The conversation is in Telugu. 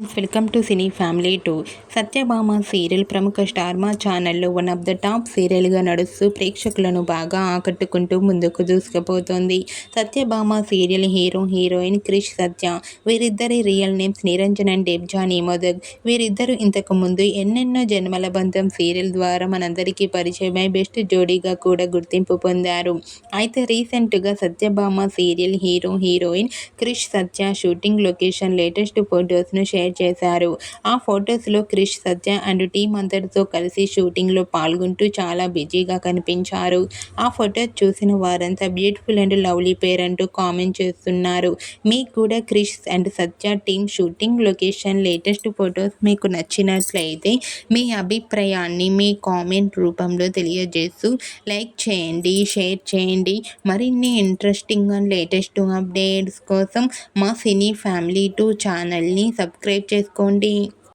Welcome to cine family two. Satyabhama serial ప్రముఖ స్టార్మా ఛానల్లో వన్ ఆఫ్ ద టాప్ సీరియల్గా నడుస్తూ ప్రేక్షకులను బాగా ఆకట్టుకుంటూ ముందుకు దూసుకుపోతోంది. Satyabhama serial hero heroine Krish Satya వీరిద్దరి real names Niranjan and Debjani Modak వీరిద్దరూ ఇంతకు ముందు ఎన్నెన్నో జన్మల బంధం సీరియల్ ద్వారా మనందరికీ పరిచయమై బెస్ట్ జోడీగా కూడా గుర్తింపు పొందారు. అయితే రీసెంట్గా Satyabhama serial hero heroine Krish Satya shooting location latest ఫొటోస్ను share చేశారు. ఆ ఫొటోస్లో క్రిష్ సత్య అండ్ టీం అందరితో కలిసి షూటింగ్లో పాల్గొంటూ చాలా బిజీగా కనిపించారు. ఆ ఫొటోస్ చూసిన వారంతా బ్యూటిఫుల్ అండ్ లవ్లీ పేర్ అంటూ కామెంట్ చేస్తున్నారు. మీకు కూడా Krish and Satya team shooting location latest photos మీకు నచ్చినట్లయితే మీ అభిప్రాయాన్ని మీ కామెంట్ రూపంలో తెలియజేస్తూ లైక్ చేయండి షేర్ చేయండి. మరిన్ని ఇంట్రెస్టింగ్ అండ్ లేటెస్ట్ అప్డేట్స్ కోసం మా సినీ ఫ్యామిలీ టూ ఛానల్ని సబ్స్క్రైబ్ చేసుకోండి.